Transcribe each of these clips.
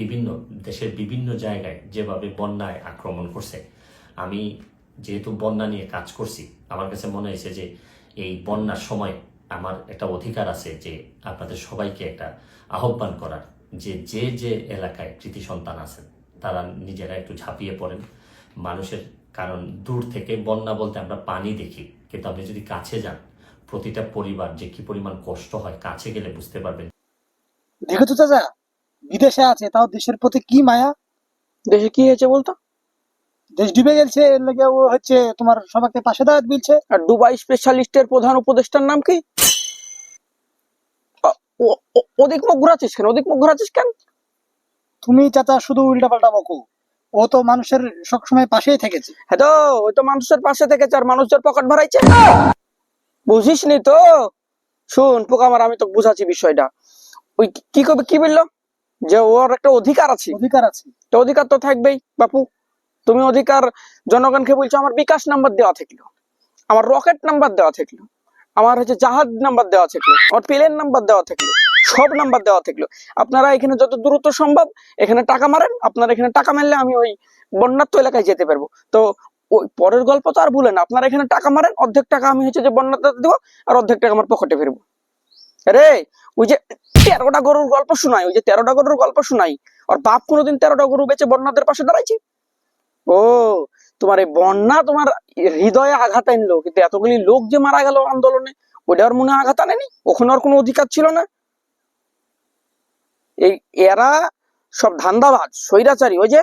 বিভিন্ন দেশের বিভিন্ন জায়গায় যেভাবে বন্যায় আক্রমণ করছে, আমি যেহেতু বন্যা নিয়ে কাজ করছি, আমার কাছে মনে হয়েছে যে এই বন্যার সময় আমার একটা অধিকার আছে যে আপনাদের সবাইকে একটা আহ্বান করার যে যে যে এলাকায় কৃতি সন্তান আছেন, তারা নিজেরা একটু ঝাঁপিয়ে পড়েন। মানুষের কারণ দূর থেকে বন্যা বলতে আমরা পানি দেখি, কিন্তু আপনি যদি কাছে যান, প্রতিটা পরিবার যে কি পরিমাণ কষ্ট হয়, কাছে গেলে বুঝতে পারবেন। দেখেছ চাচা বিদেশে আছে তাও দেশের প্রতি কি মায়া? দেশে কি হয়েছে বলতো? দেশ ডুবে গেছে এর লেগে ও হচ্ছে তোমার সবাইকে পাশে দাঁড়াত বলছে। আর দুবাই স্পেশালিস্টের প্রধান উপদেষ্টার নাম কি? ও- ও- ওদিক মুখ ঘুরাচ্ছিস কেন? ওদিক মুখ ঘুরাচ্ছিস কেন? তুমি চাচা শুধু উল্টা পাল্টা বকো। ও তো মানুষের সবসময় পাশেই থেকেছে। হ্যাঁ তো ওই তো মানুষের পাশে থেকে আর মানুষের পকেট ভরাইছে। বুঝিস নি তো? শুন পোকা আমার আমি তো বুঝাচ্ছি বিষয়টা। ওই কি- কি করবে কি বলল? যে ওর একটা অধিকার আছে। অধিকার আছে। তো অধিকার তো থাকবেই বাপু। তুমি অধিকার জনগণকে বলছো আমার বিকাশ নাম্বার দেওয়া থাকল। আমার রকেট নাম্বার দেওয়া থাকল। আমার হচ্ছে জাহাজ নাম্বার দেওয়া থাকল। আমার প্লেন নাম্বার দেওয়া থাকল। সব নাম্বার দেওয়া থাকল। আপনারা এখানে যত দ্রুত সম্ভব এখানে টাকা মারেন। আপনারা এখানে টাকা মারলে আমি ওই বন্যাত্ম এলাকায় যেতে পারব। তো ওই পরের গল্প তো আর ভুলেন আপনারা এখানে টাকা মারেন অর্ধেক টাকা আমি হচ্ছে যে বন্যাতে দেবো আর অর্ধেক টাকা আমার পকেটে ফিরবো। রে ওই যে তেরোটা গরুর গল্প শোনাই, ওই যে তেরোটা গরুর গল্প শোনাই। আর বাপ কোনোদিন তেরোটা গরু বেচে বন্যাদের পাশে দাঁড়াইছে? ও, তোমার এই বন্যা তোমার হৃদয়ে আঘাত আনলো, কিন্তু এতগুলি লোক যে মারা গেল আন্দোলনে ওটার মনে আঘাত আনেনি? ওখানে আর কোনো অধিকার ছিল না? এই এরা সব ধান্দাবাজ, স্বৈরাচারী, ওই যে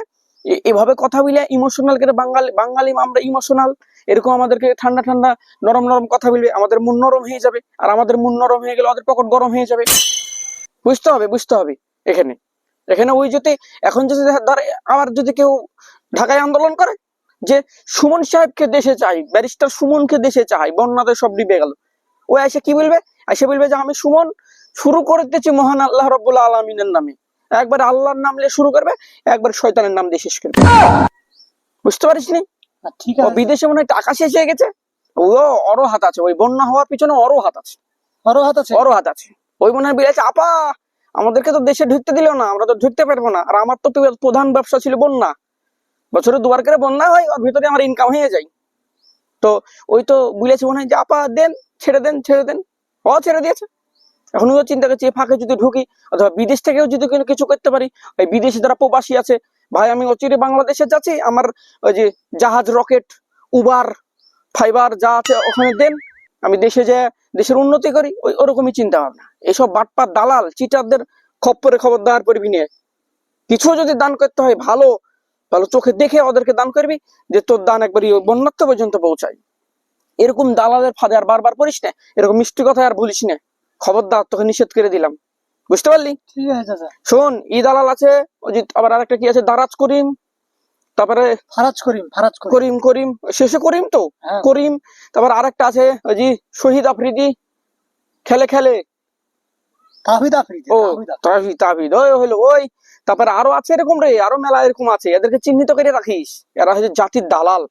এভাবে কথা বলে ইমোশনাল করে বাঙালি বাঙালি আমরা ইমোশনাল এরকম আমাদেরকে ঠান্ডা ঠান্ডা নরম নরম কথা বলবে, আমাদের মন নরম হয়ে যাবে, আর আমাদের মন নরম হয়ে গেলে ওদের পকেট গরম হয়ে যাবে। বুঝতে হবে বুঝতে হবে এখানে। এখানে ওই যদি এখন যদি ধর, আবার যদি কেউ ঢাকায় আন্দোলন করে, যে সুমন সাহেবকে দেশে চাই ব্যারিস্টার সুমনকে দেশে চাই বন্যাতে সব ডুবে গেল। ও এসে কি বলবে? এসে বলবে যে, আমি সুমন শুরু করতেছি মহান আল্লাহ রব্বুল আলমিনের নামে। একবার আল্লাহর নাম নিয়ে শুরু করবে একবার শয়তানের নাম দিয়ে শেষ করবে। বুঝতে পারিস নি ঠিক আছে। বিদেশে মনে হয় টাকা শেষ হয়ে গেছে ও অরো হাত আছে ওই বন্যা হওয়ার পিছনে অরো হাত আছে। আরও হাত আছে? বড় হাত আছে। ওই মনে হয় বিলেছে আপা আমাদেরকে তো দেশে ঢুকতে দিল না আমরা তো ঢুকতে পারব না। আর আমার তো প্রধান ব্যবসা ছিল বন্যা। বছরে দুবার করে বন্যা হয় ওর ভিতরে আমার ইনকাম হয়ে যায়। তো ওই তো বলেছে মনে হয় যে আপা দেন ছেড়ে দেন ছেড়ে দেন। ও ছেড়ে দিয়েছে। এখন ও চিন্তা করছে ফাঁকে যদি ঢুকি, অথবা বিদেশ থেকেও যদি কোনো কিছু করতে পারি, ওই বিদেশে যারা প্রবাসী আছে, ভাই, আমি অচিরে বাংলাদেশে যাচ্ছি, আমার ওই যে জাহাজ, রকেট, উবার, ফাইবার যা আছে ওখানে দেন, আমি দেশে যে, দেশের উন্নতি করি, ওই ওরকমই চিন্তা ভাবনা এসব বাটপার দালাল, চিটারদের খপ্পরে খবর দেওয়ার পড়বি নিয়ে কিছু যদি দান করতে হয়, ভালো ভালো চোখে দেখে ওদেরকে দান করবি, যে তোর দান একবারই বন্যাত্ম পর্যন্ত পৌঁছায়। এরকম দালালের ফাঁদে আর বারবার পড়িস না, এরকম মিষ্টি কথা আর ভুলিস না। খবরদার তোকে নিষেধ করে দিলাম। বুঝতে পারলি? ঠিক আছে চাচা। শোন ই দালাল আছে ওই যে আবার আরেকটা কি আছে? দারাজ করিম তারপরে ফারাজ করিম ফারাজ করিম। করিম শেষে করিম তো? হ্যাঁ। করিম তারপর আরেকটা আছে ওই যে শহীদ আফ্রিদি খেলে খেলে। তাহিদ আফ্রিদি ও। তাহিদ তাহিদ ওই হলো ওই। তারপরে আরও আছে এরকম রে আরও মেলা এরকম আছে এদেরকে চিহ্নিত করে রাখিস। এরা হচ্ছে জাতির দালাল।